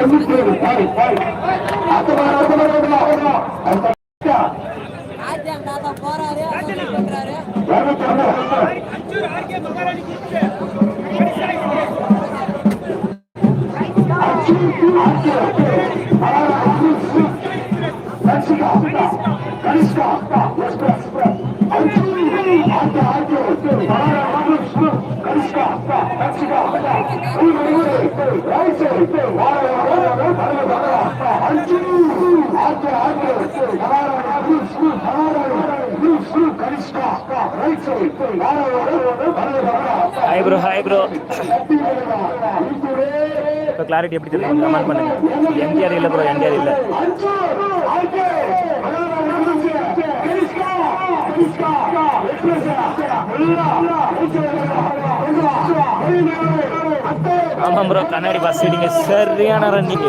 Vai, vai, vai. Hi bro hi bro இப்போ clarity எப்படி தெரியும் கமெண்ட் பண்ணுங்க எம்ஜிஆர் இல்லை ப்ரோ எம்ஜிஆர் இல்லை ஆமாம் ப்ரோ கண்ணாடி பஸ் நீங்க சரியான ரன்னிங்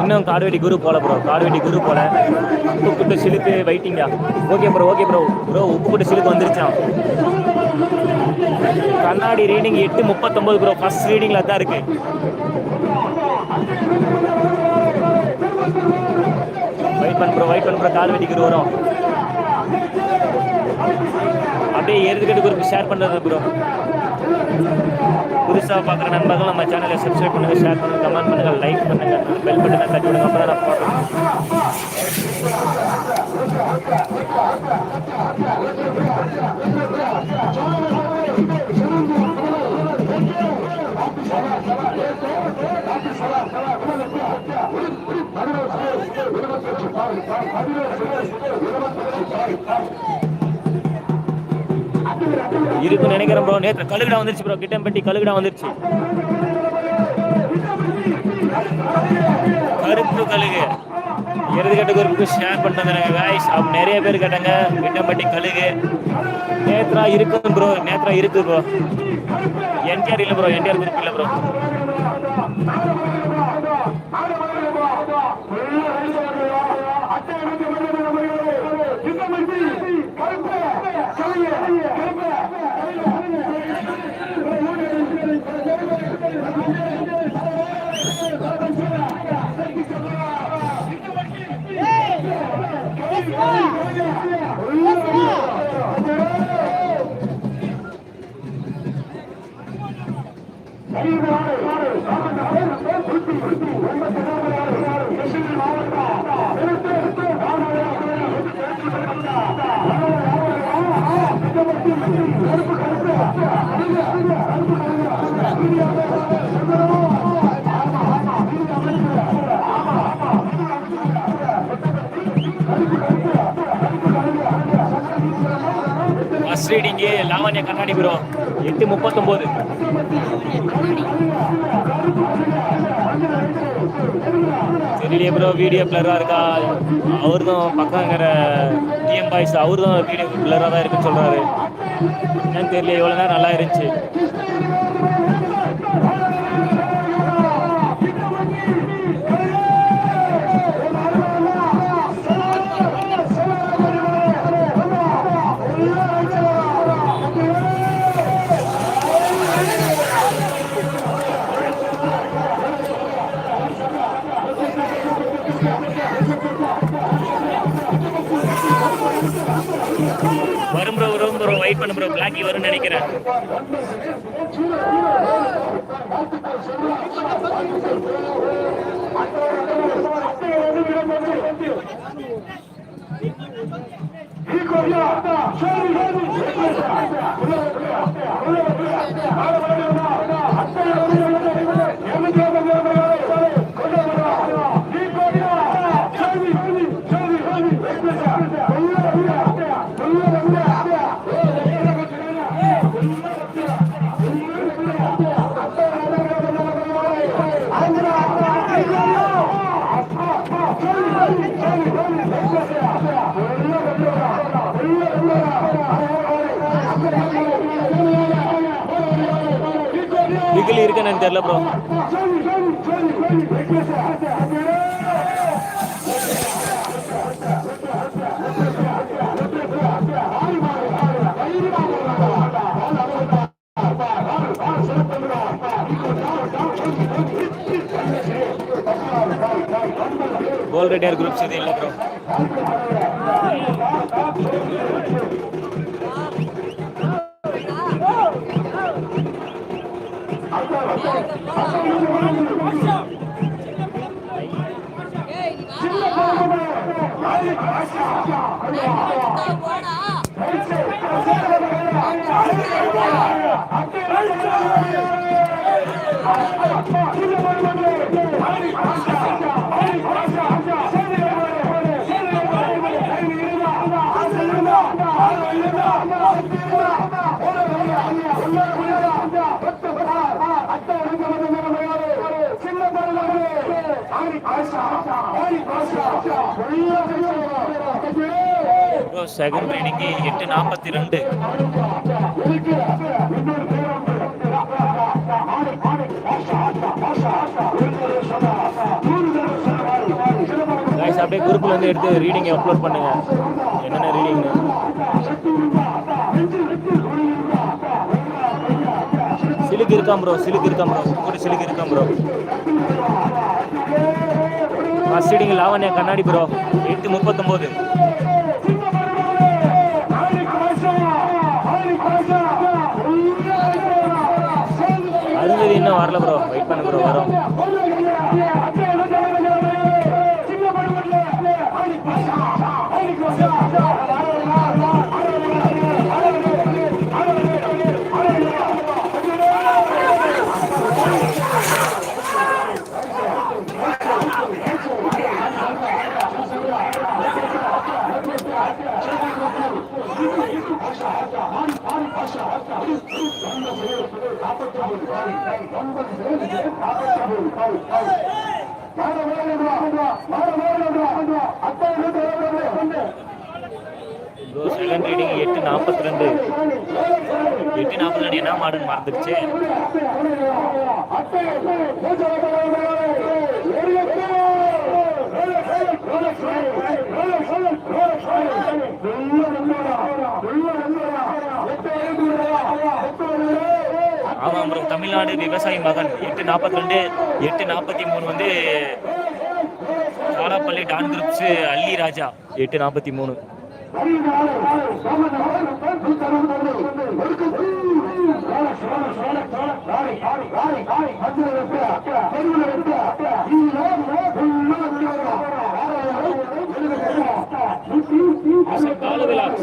இன்னும் காடுவெடி குரு போல ப்ரோ காடுவெட்டி குரு போல. உப்பு சிலுக்கு வெயிட்டிங்கா okay bro okay bro bro உப்பு குட்டு சிலுக்கு வந்துருச்சான் கண்ணாடி ரீடிங் எட்டு முப்பத்தொம்பது ப்ரோ ஃபர்ஸ்ட் ரீடிங்கில் அதான் இருக்கு. வெயிட் பண்ண ப்ரோ வெயிட் பண்ண ப்ரோ கால் வெடிக்கிற வரும் அப்படியே ஏறுதுக்கிட்டு குரூப் ஷேர் பண்ணுறது ப்ரோ புதுசாக பார்க்குற நண்பர்கள் நம்ம சேனலை சப்ஸ்கிரைப் பண்ணுங்கள் ஷேர் பண்ணுங்கள் கமெண்ட் பண்ணுங்கள் லைக் பண்ணுங்கள் பெல் பட்டனை தட்டி விடுங்க அப்புறம் நான் போடுறேன். இருக்கு நினைக்கிறேன் ப்ரோ நேற்று கழுகுடா வந்துருச்சு ப்ரோ கிட்டம்பட்டி கழுகுடா வந்துருச்சு. கருப்பு கழுகு. இறுதிக்கட்டு குரூப்புக்கு ஷேர் பண்ணுறாங்க காய்ஸ் அவங்க நிறைய பேர் கேட்டாங்க விட்டம்பட்டி கழுகு. நேத்ரா இருக்கும் ப்ரோ நேத்ரா இருக்கு ப்ரோ என்டிஆர் இல்லை ப்ரோ என்டிஆர் குரூப் இல்லை ப்ரோ ஃபர்ஸ்ட் ரீடிங்கு லாவண்யா கண்ணாடி ப்ரோ எட்டு முப்பத்தொம்போது. தெரியலையே ப்ரோ வீடியோ பிளராக இருக்கா? அவர் தான் பக்கங்கிற டிஎம் பாய்ஸ் அவர் தான் வீடியோ பிளராக தான் இருக்குன்னு சொல்கிறாரு என்னன்னு தெரியல எவ்வளோ நேரம் நல்லா இருந்துச்சு. பிளாக்கி வரும்னு நினைக்கிறேன். பிகில் இருக்குன்னு தெரியல ப்ரோ கோல் ரெடியார் குரூப்ஸ் இது இல்லை ப்ரோ ஏய் செகண்ட் ட்ரைனிங்கு எட்டு நாற்பத்தி ரெண்டு அப்படியே குரூப்ல வந்து எடுத்து ரீடிங் அப்லோட் பண்ணுங்க. என்னென்ன ரீடிங்னு சிலுக்கு இருக்கா ப்ரோ சிலுக்கு இருக்கா ப்ரோ கூட சிலுக்கு இருக்கா ப்ரோ ஃபர்ஸ்ட் ரீடிங் லாவண்யா கண்ணாடி ப்ரோ எட்டு முப்பத்தொம்போது. அருந்ததி இன்னும் வரல ப்ரோ வெயிட் பண்ண ப்ரோ வரும். ப்ரோ செகண்ட் ரீடிங் எட்டு நாற்பத்தி ரெண்டு எட்டு நாற்பத்தி ரெண்டு என்ன மாடுன்னு மறந்துடுச்சு ஆமாம் ப்ரோ தமிழ்நாடு விவசாயி மகன். எட்டு நாற்பத்தி ரெண்டு எட்டு நாற்பத்தி மூணு வந்து காலாப்பள்ளி டான் குரூப்ஸ் அல்லி ராஜா. எட்டு நாற்பத்தி மூணு అసంకాలు విలాస్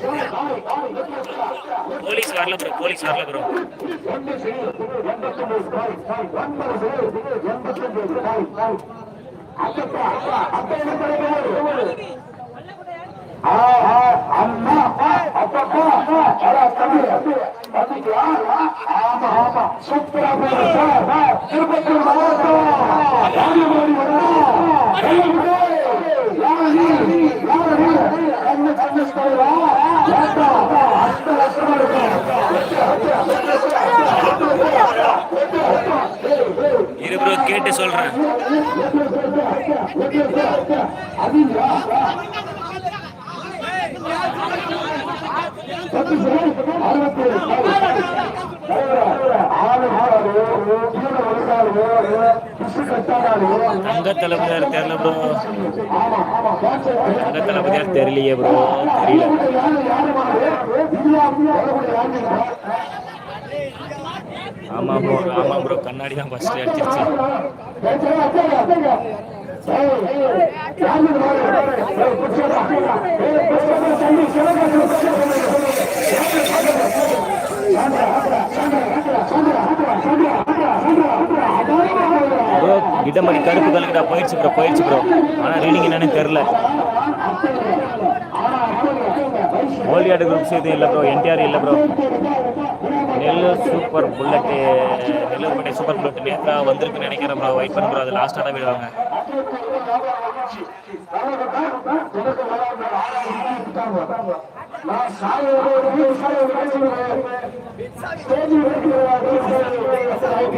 Sorry. போலீஸ் வரல ப்ரோ போலீஸ் வரல ப்ரோ இரு ப்ரோ கேட்டு சொல்றேன். தங்க தளபதியார் தெரியல ப்ரோ தங்க தளபதியார் தெரியலையே ப்ரோ தெரியல. ஆமா ப்ரோ ஆமா ப்ரோ கண்ணாடி தான் ஃபர்ஸ்ட் அடிச்சிருச்சு. விட்டம்படி கருப்பு கலக்கிட்டா போயிடுச்சு ப்ரோ போயிடுச்சு ப்ரோ ஆனால் ரீடிங் என்னன்னு தெரில ஓல்டியாடு குரூப்ஸ் எதுவும் இல்லை ப்ரோ என்டிஆர் இல்லை ப்ரோ சூப்பர் புல்லட்டு நெல்லூர் பட்டி சூப்பர் புல்லட் நேற்றா வந்திருக்குன்னு நினைக்கிறேன் ப்ரோ வெயிட் பண்ண ப்ரோ அது லாஸ்ட்டாக தான் விடுவாங்க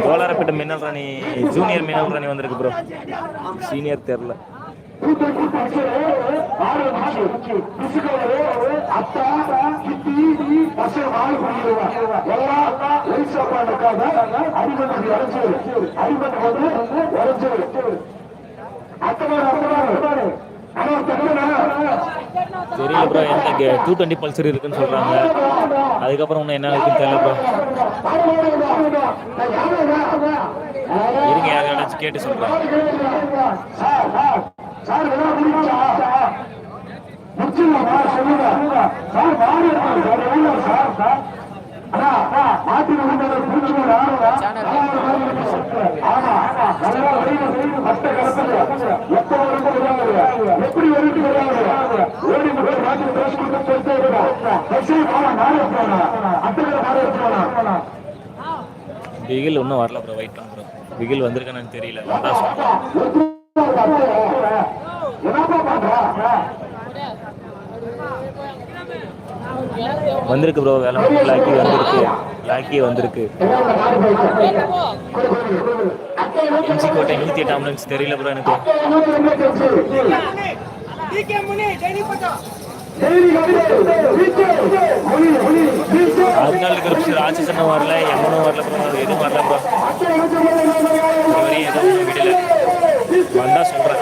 கோலாரப்பேட்டை மின்னல் ராணி ஜூனியர் மின்னல் ராணி வந்திருக்கு ப்ரோ சீனியர் தெரில தெரியல ப்ரோ எந்த டூ டுவெண்ட்டி பல்சர் இருக்குன்னு சொல்கிறாங்க அதுக்கப்புறம் இன்னும் என்ன இருக்குன்னு தெரியல ப்ரோ இருங்க யாராச்சும் கேட்டு சொல்கிறேன் எப்படி வரைக்கும் ஓடி மட்டும் மாற்றி பேசி கொடுத்து அத்தனை மாறி போனா பிகில் இன்னும் வரல ப்ரோ வெயிட் பண்ண ப்ரோ பிகில் வந்திருக்கானு தெரியல வந்தா சொல்றேன் வந்திருக்கு ப்ரோ வேலை லாக்கி வந்திருக்கு. லாக்கி வந்திருக்கு. எம்சி கோட்டை நூற்றி எட்டு ஆம்புலன்ஸ் தெரியல ப்ரோ எனக்கு. அதனால இருக்கிற ராட்சசனும் வரல எம்மனும் வரல ப்ரோ எதுவும் வரல ப்ரோ எதுவும் விடல. வந்தா சொல்றேன்.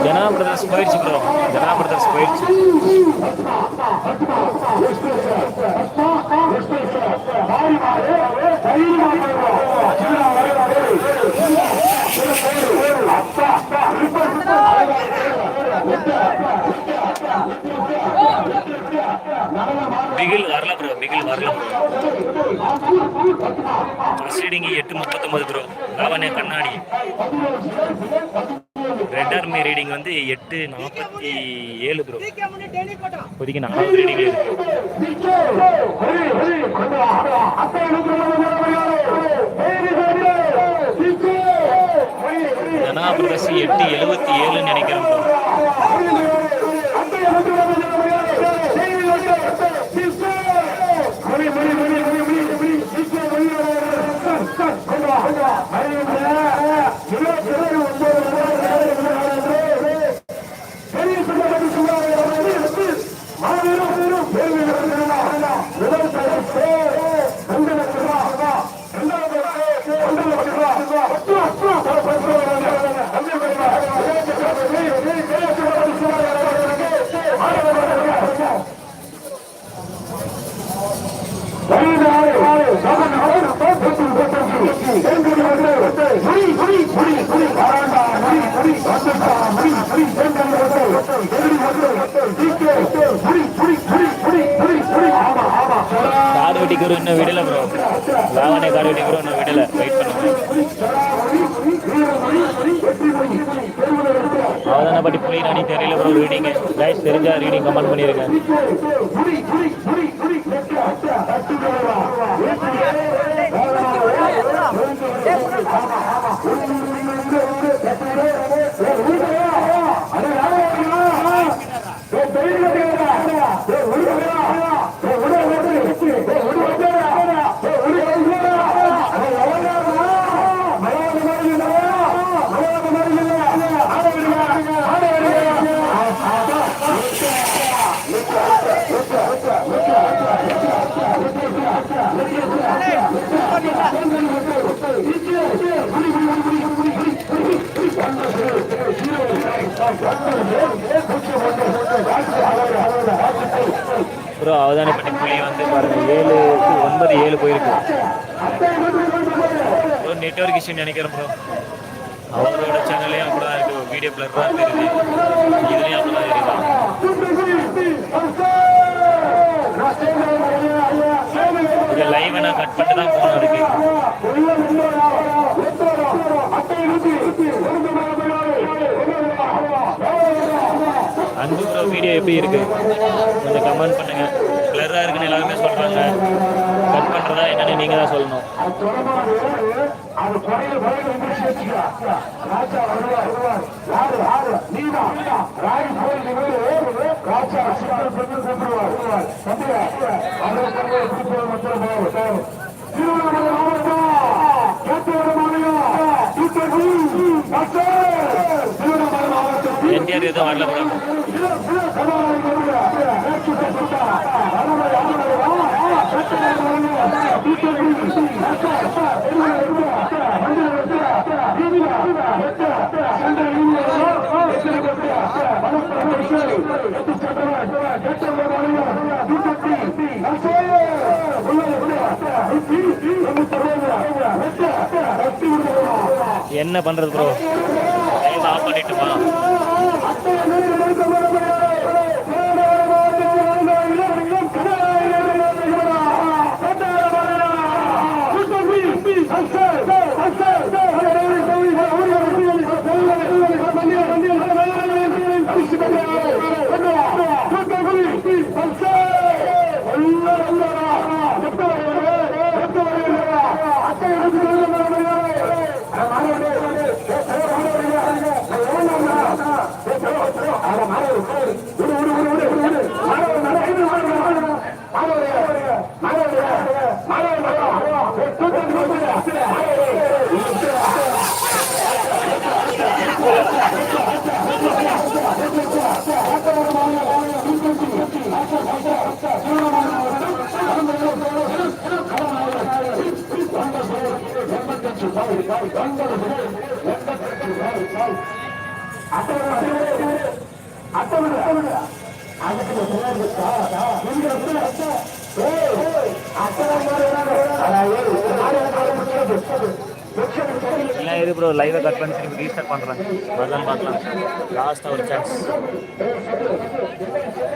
ஜனா பிரதர்ஸ் போயிடுச்சு ப்ரோ ஜனா பிரதர்ஸ் போயிடுச்சு பிகில் வரல ப்ரோ பிகில் வரல ஃபர்ஸ்ட் ரீடிங் எட்டு முப்பத்தொம்பது ப்ரோ லாவண்ய கண்ணாடி. ரெட் ஆர்மி ரீடிங் வந்து எட்டு நாற்பத்தி ஏழு ப்ரோ இப்போதைக்கு நாலாவது ரீடிங் இருக்கு. எட்டு எழுபத்தி ஏழுன்னு நினைக்கிறேன் ப்ரோ காடு இன்னும் விடல ப்ரோ லாவண்ய காடு வெட்டி ப்ரோ இன்னும் விடல வெயிட் பண்ணுங்க அவதான பட்டி புள்ளி நானி தெரியல ப்ரோ ரீடிங் கைஸ் தெரிஞ்சா ரீடிங் கமெண்ட் பண்ணிருங்க Hey, அவதான பண்ணி புலி வந்து பாருங்கள் ஏழு ஒன்பது ஏழு போயிருக்கு. ப்ரோ நெட்ஒர்க் இஷ்யூ நினைக்கிறேன் ப்ரோ அவரோட சேனல்லையும் அப்படி தான் இருக்கு வீடியோ பிளர் தான் தெரியுது இதுலேயும் அப்படி தான் இருக்குது இது லைவ் நான் கட் பண்ணி தான் போகணும் இருக்கு அன்பு ப்ரோ வீடியோ எப்படி இருக்கு? கொஞ்சம் கமெண்ட் பண்ணுங்க. பிளராக இருக்குன்னு எல்லாருமே சொல்றாங்க. கட் பண்றதா என்னன்னு நீங்க தான் சொல்லணும். அது என்டிஆர் எதுவும் வரல ப்ரோ என்ன பண்றது ப்ரோ ஆஃப் பண்ணிட்டுமா இல்லை இது ப்ரோ லைவை கட் பண்ணி திருப்பி ரீஸ்டார்ட் பண்ணுறேன் வரலாம் பார்க்கலாம். லாஸ்ட்டாக ஒரு சான்ஸ்